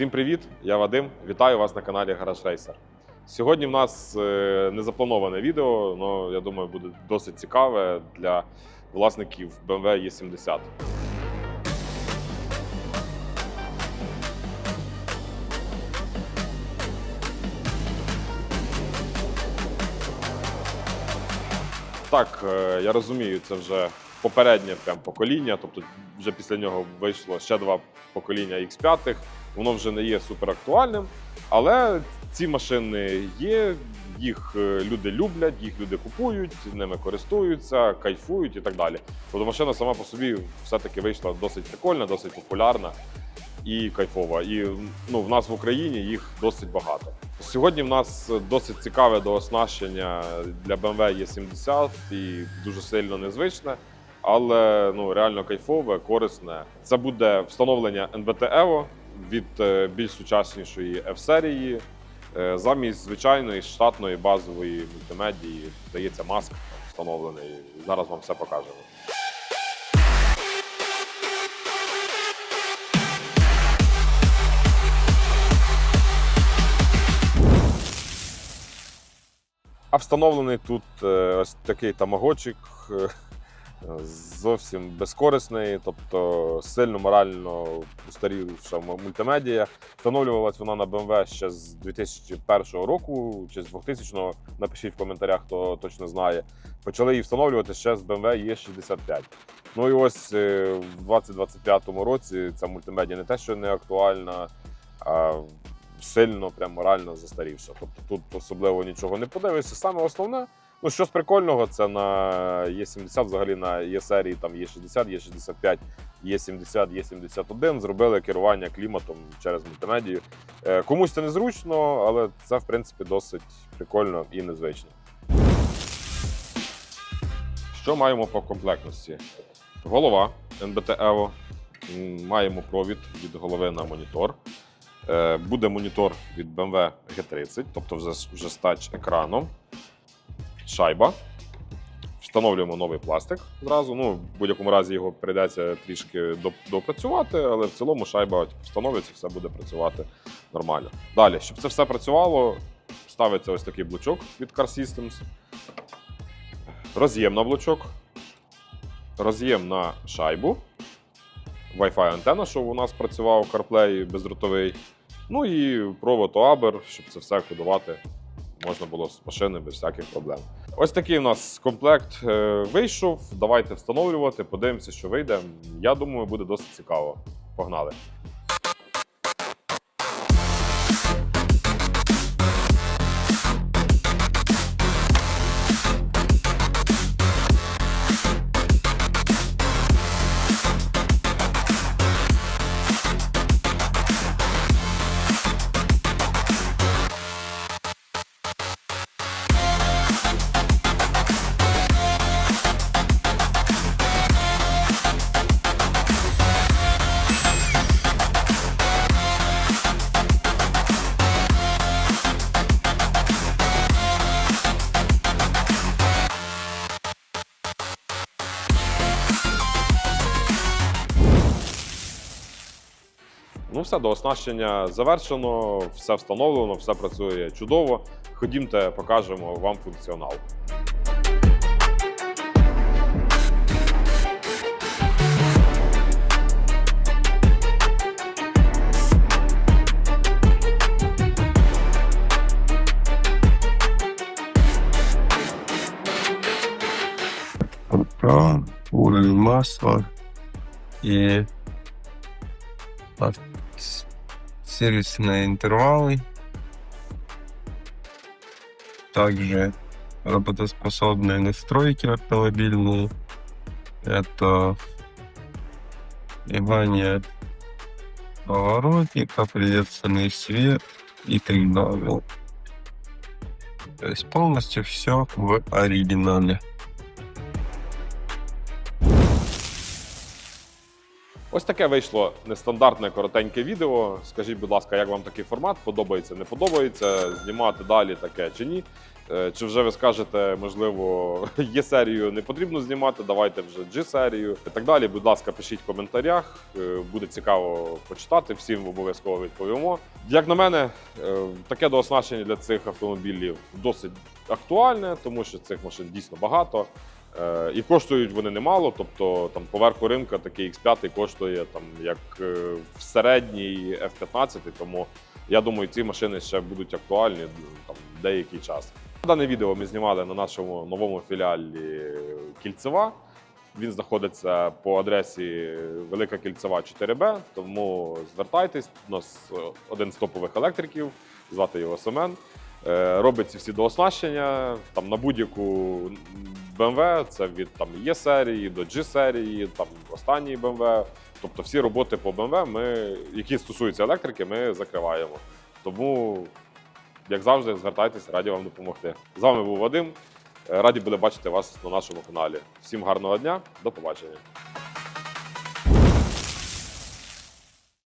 Всім привіт! Я Вадим. Вітаю вас на каналі Гараж Рейсер. Сьогодні в нас е, незаплановане відео, але я думаю, буде досить цікаве для власників BMW E70. Так, е, я розумію, це вже попереднє прям покоління, тобто вже після нього вийшло ще два покоління X5. Воно вже не є суперактуальним, але ці машини є, їх е, люди люблять, їх люди купують, ними користуються, кайфують і так далі. Тобто машина сама по собі все-таки вийшла досить прикольна, досить популярна і кайфова. І ну, в нас в Україні їх досить багато. Сьогодні в нас досить цікаве дооснащення для BMW E70 і дуже сильно незвичне, але ну, реально кайфове, корисне. Це буде встановлення Evo від е, більш сучаснішої F-серії. Е, Замість звичайної штатної базової мультимедії здається маск встановлений. Зараз вам все покажемо. А встановлений тут е, ось такий тамагочик, зовсім безкорисний, тобто сильно морально устарівша мультимедія. Встановлювалась вона на BMW ще з 2001 року чи з 2000-го. Напишіть в коментарях, хто точно знає. Почали її встановлювати ще з BMW E65. Ну і ось е, в 2025 році ця мультимедія не те, що не актуальна, а сильно прям морально застарівша. Тобто тут особливо нічого не подивишся. Саме основне, ну що з прикольного, це на Е70, взагалі на Є-серії, там Є60, Є65, Є70, Є71 зробили керування кліматом через мультимедію. Е, Комусь це незручно, але це в принципі досить прикольно і незвично. Що маємо по комплектності? Голова NBT Evo. Маємо провід від голови на монітор. Е, Буде монітор від BMW G30, тобто вже, вже з тач екраном. Шайба. Встановлюємо новий пластик зразу. Ну, в будь-якому разі його прийдеться трішки допрацювати, але в цілому шайба встановиться, все буде працювати нормально. Далі, щоб це все працювало, ставиться ось такий блочок від Car Systems. Роз'єм на блочок, роз'єм на шайбу, Wi-Fi антенна, щоб у нас працював CarPlay бездротовий. Ну і провод Оабер, щоб це все кодувати можна було з машини без всяких проблем. Ось такий у нас комплект е, вийшов. Давайте встановлювати, подивимося, що вийде. Я думаю, буде досить цікаво. Погнали! Ну, все, до оснащення завершено, все встановлено, все працює чудово. Ходімте, покажемо вам функціонал. уровень масла с- сервисные интервалы. Также работоспособные настройки автомобильные. Это внимание поворотника, приветственный свет и так далее. То есть полностью все в оригинале. Ось таке вийшло нестандартне коротеньке відео. Скажіть, будь ласка, як вам такий формат? Подобається, не подобається? Знімати далі таке чи ні? Е, Чи вже ви скажете, можливо, є серію, не потрібно знімати, давайте вже G-серію і так далі. Будь ласка, пишіть в коментарях. Е, Буде цікаво почитати. Всім обов'язково відповімо. Як на мене, е, таке дооснащення для цих автомобілів досить актуальне, тому що цих машин дійсно багато. Е, І коштують вони немало. Тобто там поверху ринка такий X5 коштує там як е, в середній F-15, тому я думаю, ці машини ще будуть актуальні там деякий час. Дане відео ми знімали на нашому новому філіалі Кільцева. Він знаходиться по адресі Велика Кільцева 4Б, тому звертайтесь. У нас е, один з топових електриків, звати його Семен. Робить всі дооснащення там на будь-яку BMW, це від там Є серії до G серії, там останній BMW. Тобто всі роботи по BMW, ми, які стосуються електрики, ми закриваємо. Тому, як завжди, звертайтеся, раді вам допомогти. З вами був Вадим. Раді були бачити вас на нашому каналі. Всім гарного дня, до побачення.